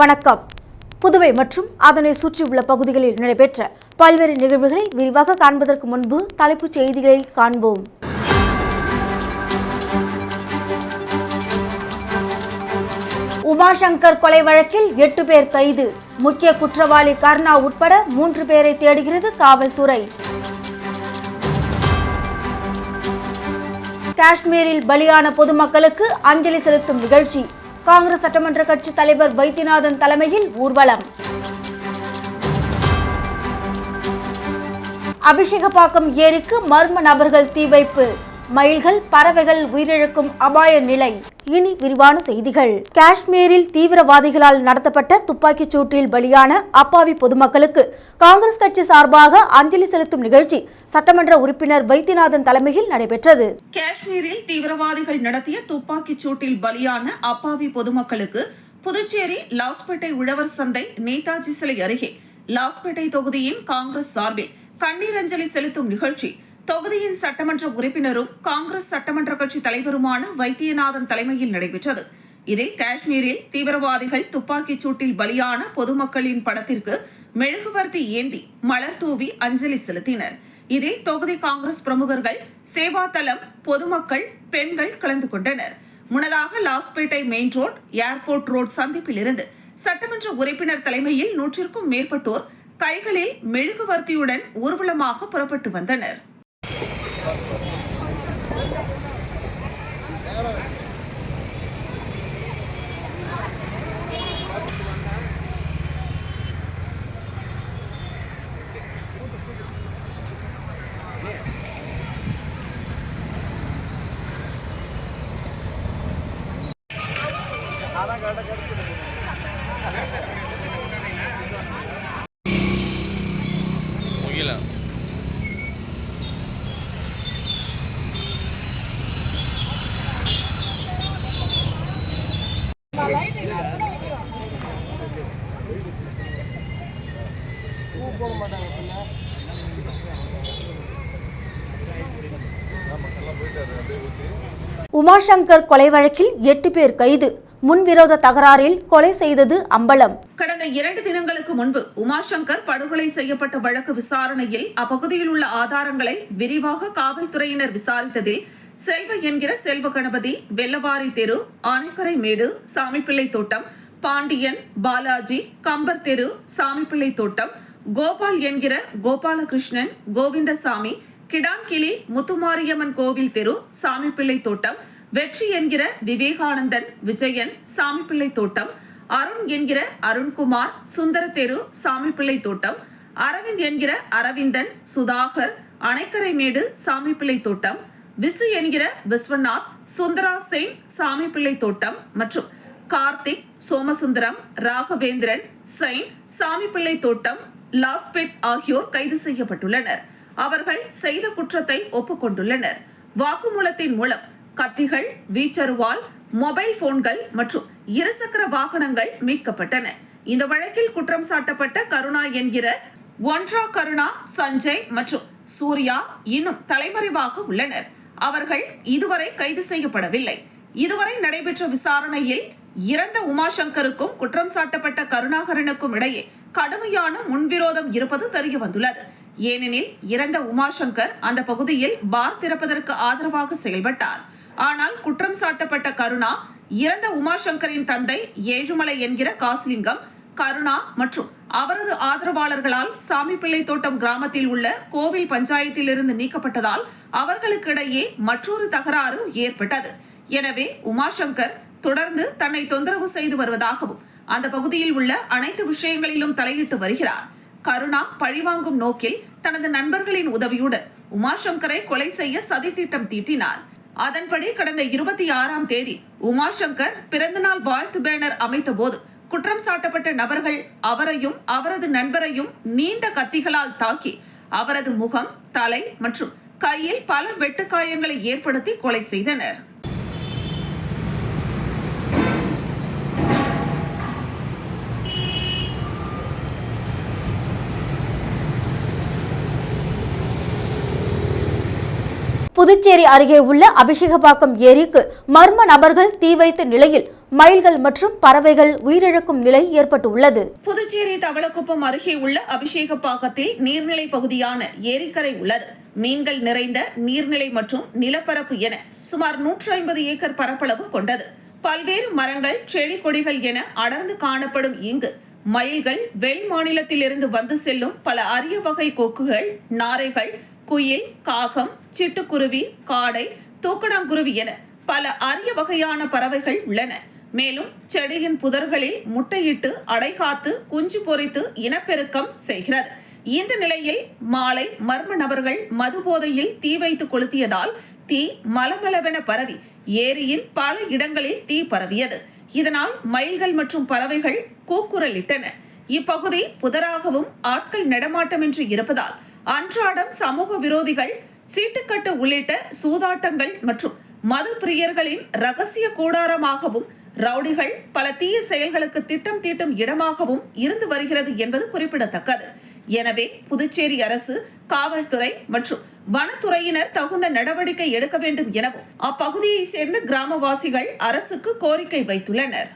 வணக்கம். புதுவை மற்றும் அதனை சுற்றியுள்ள பகுதிகளில் நடைபெற்ற பல்வேறு நிகழ்வுகளை விரிவாக காண்பதற்கு முன்பு தலைப்புச் செய்திகளை காண்போம். உமாசங்கர் கொலை வழக்கில் எட்டு பேர் கைது. முக்கிய குற்றவாளி கர்ணா உட்பட மூன்று பேரை தேடுகிறது காவல்துறை. காஷ்மீரில் பலியான பொதுமக்களுக்கு அஞ்சலி செலுத்தும் நிகழ்ச்சி. காங்கிரஸ் சட்டமன்ற கட்சி தலைவர் வைத்தியநாதன் தலைமையில் ஊர்வலம். அபிஷேகப்பாக்கம் ஏரிக்கு மர்ம நபர்கள் தீ வைப்பு. மயில்கள் பறவைகள் உயிரிழக்கும் அபாய நிலை. இனி விரிவான செய்திகள். காஷ்மீரில் தீவிரவாதிகளால் நடத்தப்பட்ட துப்பாக்கிச் சூட்டில் பலியான அப்பாவி பொதுமக்களுக்கு காங்கிரஸ் கட்சி சார்பாக அஞ்சலி செலுத்தும் நிகழ்ச்சி சட்டமன்ற உறுப்பினர் வைத்தியநாதன் தலைமையில் நடைபெற்றது. காஷ்மீரில் தீவிரவாதிகள் நடத்திய துப்பாக்கிச் சூட்டில் பலியான அப்பாவி பொதுமக்களுக்கு புதுச்சேரி லாஸ்பேட்டை உழவர் சந்தை நேதாஜி சிலை அருகே லாஸ்பேட்டை தொகுதியின் காங்கிரஸ் சார்பில் கண்ணீர் அஞ்சலி செலுத்தும் நிகழ்ச்சி தொகுதியின் சட்டமன்ற உறுப்பினரும் காங்கிரஸ் சட்டமன்ற கட்சி தலைவருமான வைத்தியநாதன் தலைமையில் நடைபெற்றது. இதில் காஷ்மீரில் தீவிரவாதிகள் துப்பாக்கிச் சூட்டில் பலியான பொதுமக்களின் படத்திற்கு மெழுகுவர்த்தி ஏந்தி மலர் தூவி அஞ்சலி செலுத்தினர். இதில் தொகுதி காங்கிரஸ் பிரமுகர்கள் சேவாதளம் பொதுமக்கள் பெண்கள் கலந்து கொண்டனர். முன்னதாக Lawspet main road airport road சந்திப்பில் இருந்து சட்டமன்ற உறுப்பினர் தலைமையில் நூற்றிற்கும் மேற்பட்டோர் கைகளில் மெழுகுவர்த்தியுடன் ஊர்வலமாக புறப்பட்டு வந்தனர். Gracias. உமாசங்கர் கொலை வழக்கில் எட்டு பேர் கைது. முன்விரோத தகராறில் கொலை செய்தது அம்பலம். கடந்த இரண்டு தினங்களுக்கு முன்பு உமாசங்கர் படுகொலை செய்யப்பட்ட வழக்கு விசாரணையில் அப்பகுதியில் உள்ள ஆதாரங்களை விரிவாக காவல்துறையினர் விசாரித்ததில் செல்வ என்கிற செல்வ கணபதி வெள்ளவாரி தெரு ஆனைக்கரை மேடு சாமிப்பிள்ளை தோட்டம் பாண்டியன் பாலாஜி கம்பர் தெரு சாமிப்பிள்ளை தோட்டம் கோபால் என்கிற கோபாலகிருஷ்ணன் கோவிந்தசாமி கிடாங்கிளி முத்துமாரியம்மன் கோவில் தெரு சாமிப்பிள்ளை தோட்டம் வெற்றி என்கிற விவேகானந்தன் விஜயன் சாமிப்பிள்ளை தோட்டம் அருண் என்கிற அருண்குமார் சுந்தர தெரு சாமிப்பிள்ளை தோட்டம் அரவிந்த் என்கிற அரவிந்தன் சுதாகர் அணைக்கரைமேடு சாமிப்பிள்ளை தோட்டம் விசு என்கிற விஸ்வநாத் சுந்தரா செயின் சாமிப்பிள்ளை தோட்டம் மற்றும் கார்த்திக் சோமசுந்தரம் ராகவேந்திரன் செயின் சாமிப்பிள்ளை தோட்டம் லாஸ்பெட் ஆகியோர் கைது செய்யப்பட்டுள்ளனர். அவர்கள் செய்த குற்றத்தை ஒப்புக்கொண்டுள்ளனர். வாக்குமூலத்தின் மூலம் கத்திகள் வீச்சருவால் மொபைல் போன்கள் மற்றும் இருசக்கர வாகனங்கள் மீட்கப்பட்டன. இந்த வழக்கில் குற்றம் சாட்டப்பட்ட கருணா என்கிற ஒன்ரா கருணா சஞ்சய் மற்றும் சூர்யா இன்னும் தலைமறைவாக உள்ளனர். அவர்கள் இதுவரை கைது செய்யப்படவில்லை. இதுவரை நடைபெற்ற விசாரணையில் இறந்த உமாசங்கருக்கும் குற்றம் சாட்டப்பட்ட கருணாகரனுக்கும் இடையே கடுமையான முன்விரோதம் இருப்பது தெரிய வந்துள்ளது ஏனெனில் இறந்த உமாசங்கர் அந்த பகுதியில் பார் திறப்பதற்கு ஆதரவாக செயல்பட்டார். ஆனால் குற்றம் சாட்டப்பட்ட கருணா இறந்த உமாசங்கரின் தந்தை ஏழுமலை என்கிற காசிலிங்கம் கருணா மற்றும் அவரது ஆதரவாளர்களால் சாமிப்பிள்ளை தோட்டம் கிராமத்தில் உள்ள கோவில் பஞ்சாயத்திலிருந்து நீக்கப்பட்டதால் அவர்களுக்கிடையே மற்றொரு தகராறு ஏற்பட்டது. எனவே உமாசங்கர் தொடர்ந்து தன்னை தொந்தரவு செய்து வருவதாகவும் அந்த பகுதியில் உள்ள அனைத்து விஷயங்களிலும் தலையிட்டு வருகிறார். கருணா பழிவாங்கும் நோக்கில் தனது நண்பர்களின் உதவியுடன் உமாசங்கரை கொலை செய்ய சதி திட்டம் தீட்டினார். அதன்படி கடந்த இருபத்தி ஆறாம் தேதி உமாசங்கர் பிறந்தநாள் வாழ்த்து பேனர் அமைத்த போது குற்றம் சாட்டப்பட்ட நபர்கள் அவரையும் அவரது நண்பரையும் நீண்ட கத்திகளால் தாக்கி அவரது முகம் தலை மற்றும் கையில் பல வெட்டுக்காயங்களை ஏற்படுத்தி கொலை செய்தனர். புதுச்சேரி அருகே உள்ள அபிஷேகபாக்கம் ஏரிக்கு மர்ம நபர்கள் தீ வைத்த நிலையில் மயில்கள் மற்றும் பறவைகள் உயிரிழக்கும் நிலை ஏற்பட்டுள்ளது. புதுச்சேரி தவளக்குப்பம் அருகே உள்ள அபிஷேகப்பாக்கத்தில் நீர்நிலை பகுதியான ஏரிக்கரை உள்ளது. மீன்கள் நிறைந்த நீர்நிலை மற்றும் நிலப்பரப்பு என சுமார் நூற்று ஐம்பது ஏக்கர் பரப்பளவு கொண்டது. பல்வேறு மரங்கள் செடி கொடிகள் என அடர்ந்து காணப்படும் இங்கு மயில்கள் வெளி மாநிலத்திலிருந்து வந்து செல்லும் பல அரிய வகை கொக்குகள் நாரைகள் குயில் காகம் சிட்டுக்குருவி காடை தூக்கணாங்குருவி என பல அரிய வகையான பறவைகள் உள்ளன. மேலும் செடியின் புதர்களில் முட்டையிட்டு அடைகாத்து குஞ்சு பொரித்து இனப்பெருக்கம் செய்கிறது. இந்த நிலையில் மாலை மர்ம நபர்கள் மது போதையில் தீ வைத்து கொளுத்தியதால் தீ மலமளவென பரவி ஏரியின் பல இடங்களில் தீ பரவியது. இதனால் மயில்கள் மற்றும் பறவைகள் கூக்குரலிட்டன. இப்பகுதி புதராகவும் ஆட்கள் நடமாட்டமின்றி இருப்பதால் அன்றாடம் சமூக விரோதிகள் சீட்டுக்கட்டு உள்ளிட்ட சூதாட்டங்கள் மற்றும் மது பிரியர்களின் ரகசிய கூடாரமாகவும் ரவுடிகள் பல தீய செயல்களுக்கு திட்டம் தீட்டும் இடமாகவும் இருந்து வருகிறது என்பது குறிப்பிடத்தக்கது. எனவே புதுச்சேரி அரசு காவல்துறை மற்றும் வனத்துறையினர் தகுந்த நடவடிக்கை எடுக்க வேண்டும் எனவும் அப்பகுதியைச் சேர்ந்த கிராமவாசிகள் அரசுக்கு கோரிக்கை வைத்துள்ளனர்.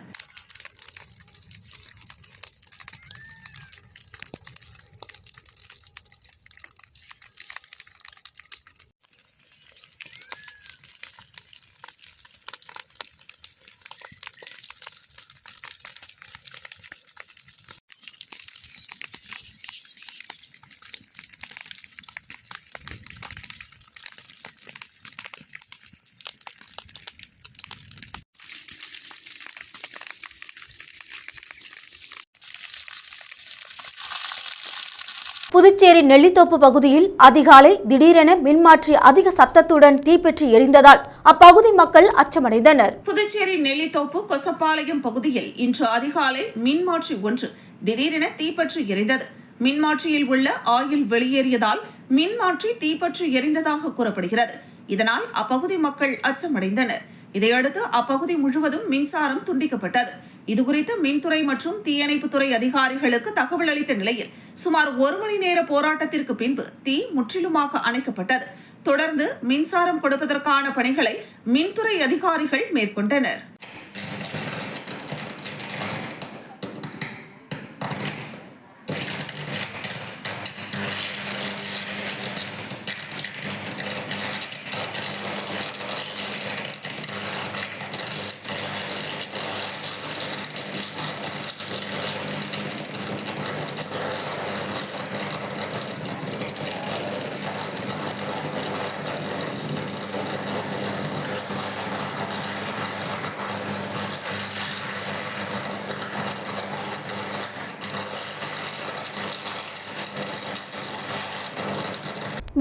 புதுச்சேரி நெல்லித்தோப்பு பகுதியில் அதிகாலை திடீரென மின்மாற்றி அதிக சத்தத்துடன் தீப்பற்றி எரிந்ததால் அப்பகுதி மக்கள் அச்சமடைந்தனர். புதுச்சேரி நெல்லித்தோப்பு கொசப்பாளையம் பகுதியில் இன்று அதிகாலை மின்மாற்றி ஒன்று திடீரென தீப்பற்றி எரிந்தது. மின்மாற்றியில் உள்ள ஆயில் வெளியேறியதால் மின்மாற்றி தீப்பற்றி எரிந்ததாக கூறப்படுகிறது. இதனால் அப்பகுதி மக்கள் அச்சமடைந்தனர். இதையடுத்து அப்பகுதி முழுவதும் மின்சாரம் துண்டிக்கப்பட்டது. இதுகுறித்து மின்துறை மற்றும் தீயணைப்புத்துறை அதிகாரிகளுக்கு தகவல் அளித்த நிலையில் சுமார் ஒரு மணி நேர போராட்டத்திற்கு பின்பு தீ முற்றிலுமாக அணைக்கப்பட்டது. தொடர்ந்து மின்சாரம் கொடுப்பதற்கான பணிகளை மின்துறை அதிகாரிகள் மேற்கொண்டனர்.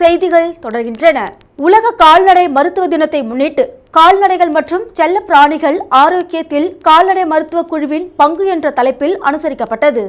செய்திகள் தொடர்கின்றன. உலக கால்நடை மருத்துவ தினத்தை முன்னிட்டு கால்நடைகள் மற்றும் செல்ல பிராணிகள் ஆரோக்கியத்தில் கால்நடை மருத்துவ குழுவின் பங்கு என்ற தலைப்பில் அனுசரிக்கப்பட்டது.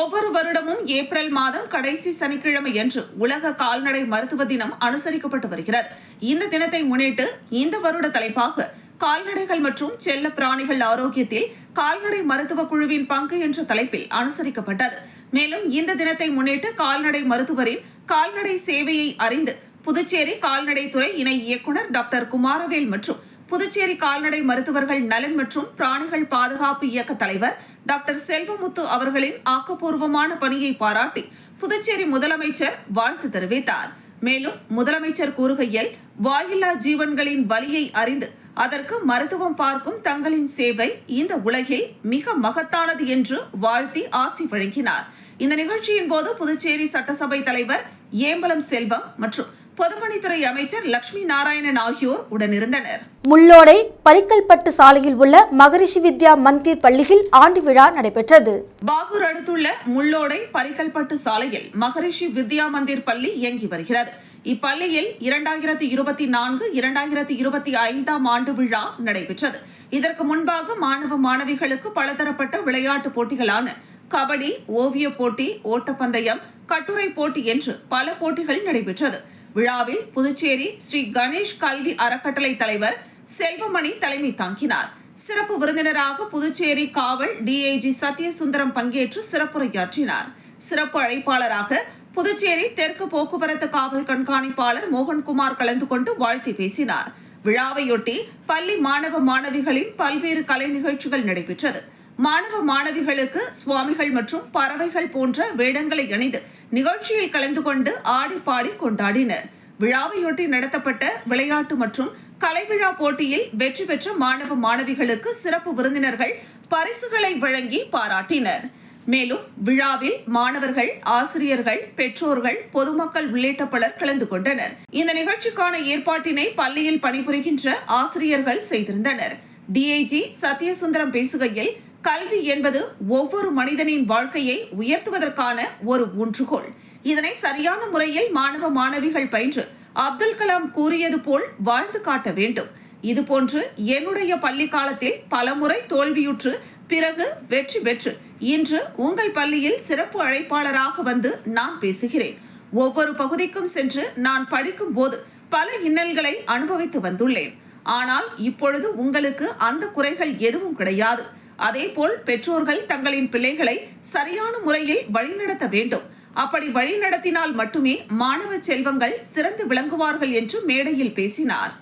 ஒவ்வொரு வருடமும் ஏப்ரல் மாதம் கடைசி சனிக்கிழமை என்று உலக கால்நடை மருத்துவ தினம் அனுசரிக்கப்பட்டு வருகிறது. இந்த தினத்தை முன்னிட்டு இந்த வருட தலைப்பாக கால்நடைகள் மற்றும் செல்ல பிராணிகள் ஆரோக்கியத்தில் கால்நடை மருத்துவ குழுவின் பங்கு என்ற தலைப்பில் அனுசரிக்கப்பட்டது. மேலும் இந்த தினத்தை முன்னிட்டு கால்நடை மருத்துவரின் கால்நடை சேவையை அறிந்து புதுச்சேரி கால்நடைத்துறை இணை இயக்குநர் டாக்டர் குமாரவேல் மற்றும் புதுச்சேரி கால்நடை மருத்துவர்கள் நலன் மற்றும் பிராணிகள் பாதுகாப்பு இயக்க தலைவர் டாக்டர் செல்வமுத்து அவர்களின் ஆக்கப்பூர்வமான பணியை பாராட்டி புதுச்சேரி முதலமைச்சர் வாழ்த்து தெரிவித்தார். மேலும் முதலமைச்சர் கூறுகையில் வாயில்லா ஜீவன்களின் வலியை அறிந்து அதற்கு மருத்துவம் பார்க்கும் தங்களின் சேவை இந்த உலகில் மிக மகத்தானது என்று வாழ்த்தி ஆசி வழங்கினார். இந்த நிகழ்ச்சியின் போது புதுச்சேரி சட்டசபை தலைவர் ஏம்பலம் செல்வம் மற்றும் பொதுப்பணித்துறை அமைச்சர் லட்சுமி நாராயணன் ஆகியோர் உடனிருந்தனர். முள்ளோடை பரிக்கல்பட்டு சாலையில் உள்ள மகரிஷி வித்யா மந்திர் பள்ளியில் ஆண்டு விழா நடைபெற்றது. பாகூர் அடுத்துள்ள முள்ளோடை பரிக்கல்பட்டு சாலையில் மகரிஷி வித்யா மந்திர் பள்ளி இயங்கி வருகிறது. இப்பள்ளியில் இரண்டாயிரத்தி இருபத்தி நான்கு இரண்டாயிரத்தி இருபத்தி ஐந்தாம் ஆண்டு விழா நடைபெற்றது. இதற்கு முன்பாக மாணவ மாணவிகளுக்கு பலதரப்பட்ட விளையாட்டுப் போட்டிகளான கபடி ஓவியப் போட்டி ஓட்டப்பந்தயம் கட்டுரை போட்டி என்று பல போட்டிகள் நடைபெற்றது. விழாவில் புதுச்சேரி ஸ்ரீ கணேஷ் கல்வி அறக்கட்டளை தலைவர் செல்வமணி தலைமை தாங்கினார். சிறப்பு விருந்தினராக புதுச்சேரி காவல் டிஐஜி சத்யசுந்தரம் பங்கேற்று சிறப்புரையாற்றினார். சிறப்பு அழைப்பாளராக புதுச்சேரி தெற்கு போக்குவரத்து காவல் கண்காணிப்பாளர் மோகன்குமார் கலந்து கொண்டு வாழ்த்தி பேசினார். விழாவையொட்டி பள்ளி மாணவ மாணவிகளின் பல்வேறு கலை நிகழ்ச்சிகள் நடைபெற்றது. மாணவ மாணவிகளுக்கு சுவாமிகள் மற்றும் பறவைகள் போன்ற வேடங்களை அணிந்து நிகழ்ச்சியில் கலந்து கொண்டு ஆடி பாடி கொண்டாடினர். விழாவையொட்டி நடத்தப்பட்ட விளையாட்டு மற்றும் கலைவிழா போட்டியில் வெற்றி பெற்ற மாணவ மாணவிகளுக்கு சிறப்பு விருந்தினர்கள் பரிசுகளை வழங்கி பாராட்டினர். மேலும் விழாவில் மாணவர்கள் ஆசிரியர்கள் பெற்றோர்கள் பொதுமக்கள் உள்ளிட்ட பலர் கலந்து கொண்டனர். இந்த நிகழ்ச்சிக்கான ஏற்பாட்டினை பள்ளியில் பணிபுரிகின்ற ஆசிரியர்கள் செய்திருந்தனர். டிஐஜி சத்யசுந்தரம் பேசுகையில் கல்வி என்பது ஒவ்வொரு மனிதனின் வாழ்க்கையை உயர்த்துவதற்கான ஒரு ஊன்றுகோல் இதனை சரியான முறையில் மாணவ மாணவிகள் பயின்று அப்துல் கலாம் கூறியது போல் வாழ்ந்து காட்ட வேண்டும். இதுபோன்று என்னுடைய பள்ளி காலத்தில் பலமுறை தோல்வியுற்று பிறகு வெற்றி பெற்று இன்று உங்கள் பள்ளியில் சிறப்பு அழைப்பாளராக வந்து நான் பேசுகிறேன். ஒவ்வொரு பகுதிக்கும் சென்று நான் படிக்கும் போது பல இன்னல்களை அனுபவித்து வந்துள்ளேன். ஆனால் இப்பொழுது உங்களுக்கு அந்த குறைகள் எதுவும் கிடையாது. அதேபோல் பெற்றோர்கள் தங்களின் பிள்ளைகளை சரியான முறையில் வழிநடத்த வேண்டும். அப்படி வழிநடத்தினால் மட்டுமே மாணவ செல்வங்கள் சிறந்து விளங்குவார்கள் என்று மேடையில் பேசினார்.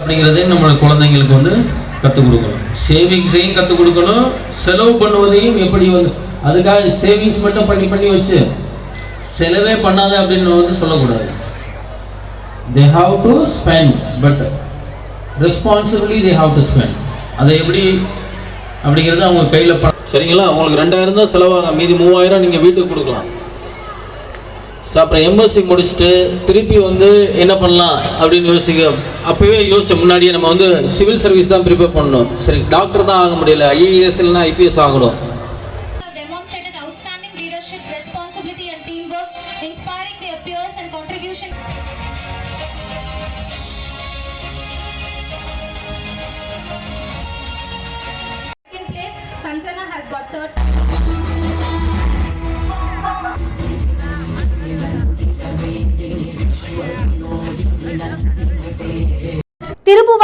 அப்படிங்கிறதே நம்ம குழந்தைங்களுக்கு வந்து கற்றுக் கொடுக்கணும். சேவிங்ஸையும் கற்றுக் கொடுக்கணும். செலவு பண்ணுவதையும் எப்படி வந்து அதுக்காக சேவிங்ஸ் மட்டும் பண்ணி பண்ணி வச்சு செலவே பண்ணாத அப்படின்னு வந்து சொல்லக்கூடாது. They have to spend but responsibly they have to spend அதை எப்படி அப்படிங்கிறது அவங்க கையில் பணம் சரிங்களா? உங்களுக்கு ரெண்டாயிரம் தான் செலவாகும். மீதி மூவாயிரம் நீங்கள் வீட்டுக்கு கொடுக்கலாம். ஸோ அப்புறம் எம்எஸ்சி முடிச்சுட்டு திருப்பி வந்து என்ன பண்ணலாம் அப்படின்னு யோசிக்க அப்போவே யோசிச்ச முன்னாடியே நம்ம வந்து சிவில் சர்வீஸ் தான் ப்ரிப்பேர் பண்ணணும். சரி டாக்டர் தான் ஆக முடியல. ஐஏஎஸ் இல்லைன்னா ஐபிஎஸ் ஆகணும்.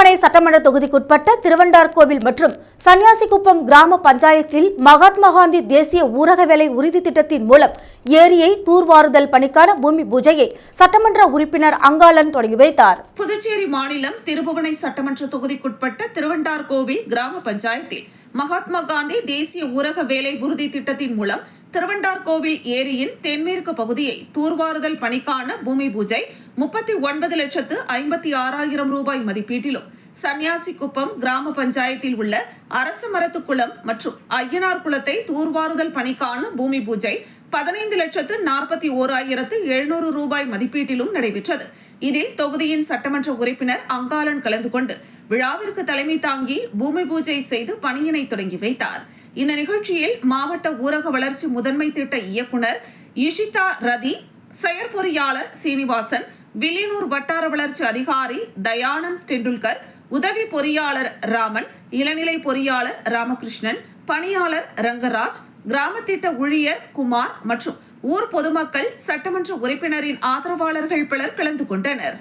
திருப்புவனை சட்டமன்ற தொகுதிக்குட்பட்ட திருவண்டார்கோவில் மற்றும் சன்னியாசிக்குப்பம் கிராம பஞ்சாயத்தில் மகாத்மா காந்தி தேசிய ஊரக வேலை உறுதி திட்டத்தின் மூலம் ஏரியை தூர்வாறுதல் பணிக்கான பூமி பூஜையை சட்டமன்ற உறுப்பினர் அங்காளன் தொடங்கி வைத்தார். புதுச்சேரி மாநிலம் திருபுவனை சட்டமன்ற தொகுதிக்குட்பட்ட திருவண்டார்கோவில் கிராம பஞ்சாயத்தில் மகாத்மா காந்தி தேசிய ஊரக வேலை உறுதி திட்டத்தின் மூலம் திருவண்டார்கோவில் ஏரியின் தென்மேற்கு பகுதியை தூர்வாறுதல் பணிக்கான பூமி பூஜை முப்பத்தி ஒன்பது லட்சத்து ஐம்பத்தி ஆறாயிரம் ரூபாய் மதிப்பீட்டிலும் சன்னியாசிக்குப்பம் கிராம பஞ்சாயத்தில் உள்ள அரச மரத்து குளம் மற்றும் ஐயனார் குளத்தை தூர்வாறுதல் பணிக்கான பூமி பூஜை பதினைந்து லட்சத்து நாற்பத்தி ஓராயிரத்து எழுநூறு ரூபாய் மதிப்பீட்டிலும் நடைபெற்றது. இதில் தொகுதியின் சட்டமன்ற உறுப்பினர் அங்காளன் கலந்து கொண்டு விழாவிற்கு தலைமை தாங்கி பூமி பூஜை செய்து பணியினை தொடங்கி வைத்தார். இந்த நிகழ்ச்சியில் மாவட்ட ஊரக வளர்ச்சி முதன்மை திட்ட இயக்குனர் இஷிதா ரதி செயற்பொறியாளர் சீனிவாசன் வில்லியனூர் வட்டார வளர்ச்சி அதிகாரி தயானந்த் டெண்டுல்கர் உதவி பொறியாளர் ராமன் இளநிலை பொறியாளர் ராமகிருஷ்ணன் பணியாளர் ரங்கராஜ் கிராம திட்ட ஊழியர் குமார் மற்றும் ஊர் பொதுமக்கள் சட்டமன்ற உறுப்பினரின் ஆதரவாளர்கள் பலர் கலந்து கொண்டனர்.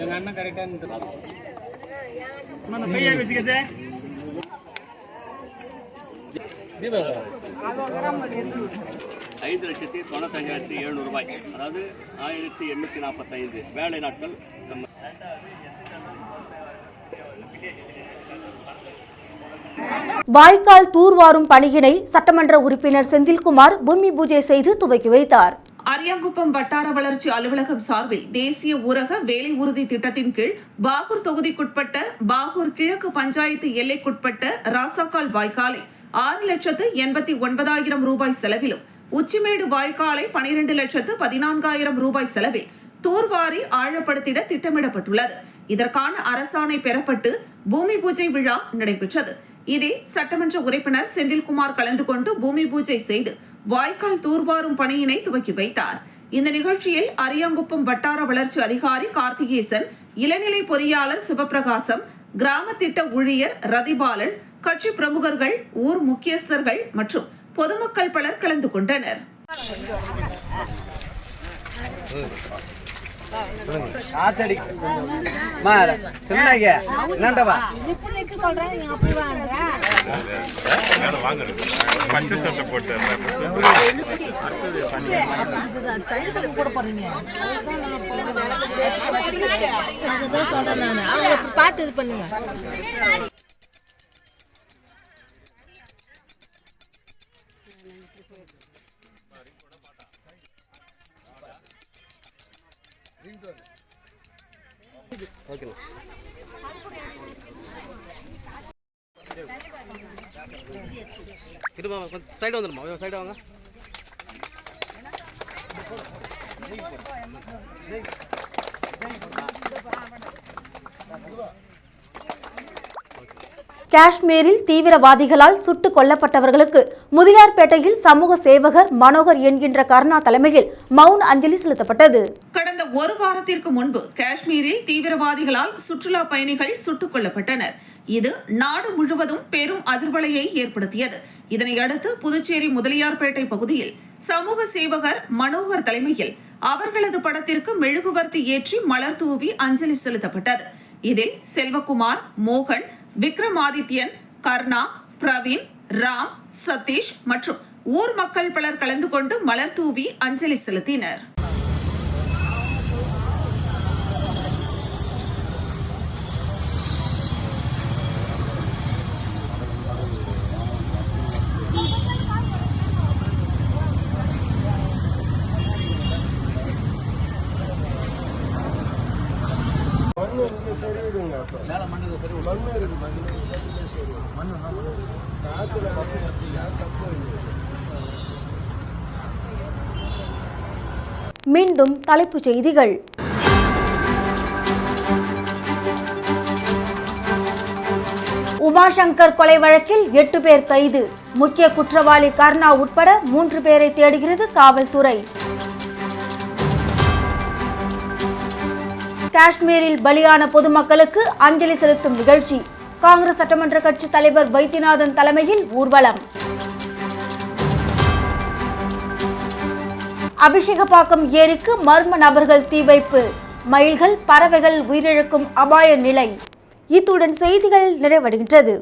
எங்க அண்ணன் கரெக்டா கையை வச்சுக்கதே ஐந்து லட்சத்தி தொண்ணூத்தஞ்சாயிரத்தி எழுநூறு ரூபாய். அதாவது ஆயிரத்தி எண்ணூற்றி நாற்பத்தைந்து வேலை நாட்கள் நம்ம வாய்க்கால் தூர்வாரும் பணியினை சட்டமன்ற உறுப்பினர் செந்தில்குமார் பூமி பூஜை செய்து துவக்கி வைத்தார். அரியாங்குப்பம் வட்டார வளர்ச்சி அலுவலகம் சார்பில் தேசிய ஊரக வேலை உறுதி திட்டத்தின் கீழ் பாகூர் தொகுதிக்குட்பட்ட பாகூர் கிழக்கு பஞ்சாயத்து எல்லைக்குட்பட்ட ராசாக்கால் வாய்க்காலை ஆறு லட்சத்து எண்பத்தி ஒன்பதாயிரம் ரூபாய் செலவிலும் உச்சிமேடு வாய்க்காலை பனிரெண்டு லட்சத்து பதினான்காயிரம் ரூபாய் செலவில் தூர்வாரி ஆழப்படுத்திட திட்டமிடப்பட்டுள்ளது. இதற்கான அரசாணை பெறப்பட்டு பூமி பூஜை விழா நடைபெற்றது. இதில் சட்டமன்ற உறுப்பினர் செந்தில்குமார் கலந்து கொண்டு பூமி பூஜை செய்து வாய்க்கால் தூர்வாரும் பணியினை துவக்கி வைத்தார். இந்த நிகழ்ச்சியில் அரியாங்குப்பம் வட்டார வளர்ச்சி அதிகாரி கார்த்திகேசன் இளநிலை பொறியாளர் சிவபிரகாசம் கிராம திட்ட ஊழியர் ரதிபாலன் கட்சி பிரமுகர்கள் ஊர் முக்கியஸ்தர்கள் மற்றும் பொதுமக்கள் பலர் கலந்து கொண்டனர். என்னண்டவா? பச்சை சட்டை போட்டு பார்த்து இது பண்ணுங்க. சைடு வந்துடுமா? சைடு வாங்க. காஷ்மீரில் தீவிரவாதிகளால் சுட்டுக் கொல்லப்பட்டவர்களுக்கு முதியார்பேட்டையில் சமூக சேவகர் மனோகர் என்கின்ற கருணா தலைமையில் மௌன அஞ்சலி செலுத்தப்பட்டது. கடந்த ஒரு வாரத்திற்கு முன்பு காஷ்மீரில் தீவிரவாதிகளால் சுற்றுலா பயணிகள் சுட்டுக் கொல்லப்பட்டனர். இது நாடு முழுவதும் பெரும் அதிர்வலையை ஏற்படுத்தியது. இதனையடுத்து புதுச்சேரி முதலியார்பேட்டை பகுதியில் சமூக சேவகர் மனோகர் தலைமையில் அவர்களது படத்திற்கு மெழுகுவர்த்தி ஏற்றி மலர் தூவி அஞ்சலி செலுத்தப்பட்டது. இதில் செல்வகுமார் மோகன் விக்ரமாதித்யன் கர்ணா பிரவீன் ராம் சதீஷ் மற்றும் ஊர் மக்கள் பலர் கலந்து கொண்டு மலர் தூவி அஞ்சலி செலுத்தினர். மீண்டும் தலைப்புச் செய்திகள். உமாசங்கர் கொலை வழக்கில் எட்டு பேர் கைது. முக்கிய குற்றவாளி கர்ணா உட்பட மூன்று பேரை தேடுகிறது காவல்துறை. காஷ்மீரில் பலியான பொதுமக்களுக்கு அஞ்சலி செலுத்தும் நிகழ்ச்சி. காங்கிரஸ் சட்டமன்ற கட்சி தலைவர் வைத்தியநாதன் தலைமையில் ஊர்வலம். அபிஷேகப்பாக்கம் ஏரிக்கு மர்ம நபர்கள் தீ வைப்பு. மயில்கள் பறவைகள் உயிரிழக்கும் அபாய நிலை. இத்துடன் செய்திகள் நிறைவடைகின்றது.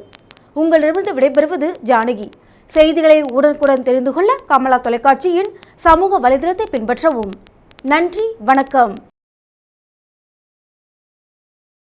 உங்களிடமிருந்து விடைபெறுவது ஜானகி. செய்திகளை உடனுக்குடன் தெரிந்து கொள்ள கமலா தொலைக்காட்சியின் சமூக வலைதளத்தை பின்பற்றவும். நன்றி வணக்கம்.